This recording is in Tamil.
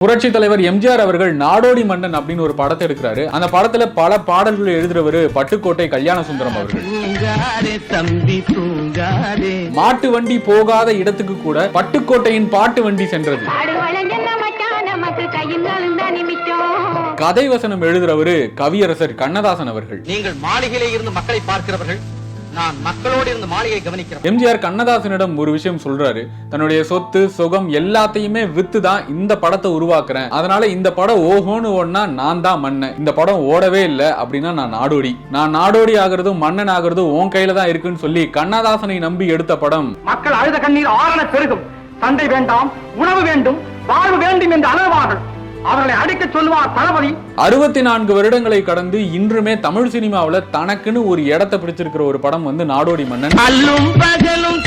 புரட்சி தலைவர் எம்ஜிஆர் அவர்கள் நாடோடி மன்னன் அப்படின்னு ஒரு படத்தை எடுக்கிறாரு. அந்த படத்துல பல பாடல்கள் எழுதுறவரு பட்டுக்கோட்டை கல்யாண சுந்தரம் அவர்கள் மாட்டு வண்டி போகாத இடத்துக்கு கூட பட்டுக்கோட்டையின் பாட்டு வண்டி சென்றது. கதை வசனம் எழுதுறவரு கவியரசர் கண்ணதாசன் அவர்கள். நீங்கள் மாளிகையிலே இருந்து மக்களை பார்க்கிறவர்கள் நான் மக்களோடு இருந்து மாளிகை கவனிக்கிறேன். எம்ஜிஆர் கண்ணதாசனிடம் ஒரு விஷயம் சொல்றாரு. தன்னுடைய சொத்து சுகம் எல்லாத்தையுமே வித்து தான் இந்த படத்தை உருவாக்குறேன். அதனால இந்த படம் ஓஹோன்னு ஓடனா நான் தான் மன்னன். இந்த படம் ஓடவே இல்லை அப்படின்னா நான் நாடோடி. நான் நாடோடி ஆகுறதும் மன்னன் ஆகுறதும் உன் கையில தான் இருக்குன்னு சொல்லி கண்ணதாசனை நம்பி எடுத்த படம். மக்கள் அழுத கண்ணீர் ஆரண பெருகும். சண்டை வேண்டாம் உணவு வேண்டும் வாழ்வு வேண்டும் என்று அலறுவார்கள் அவர்களை அடிக்க சொல்லுவார் தளபதி. அறுபத்தி நான்கு வருடங்களை கடந்து இன்றுமே தமிழ் சினிமாவுல தனக்குன்னு ஒரு இடத்தை பிடிச்சிருக்கிற ஒரு படம் வந்து நாடோடி மன்னன். அல்லும் பகலும்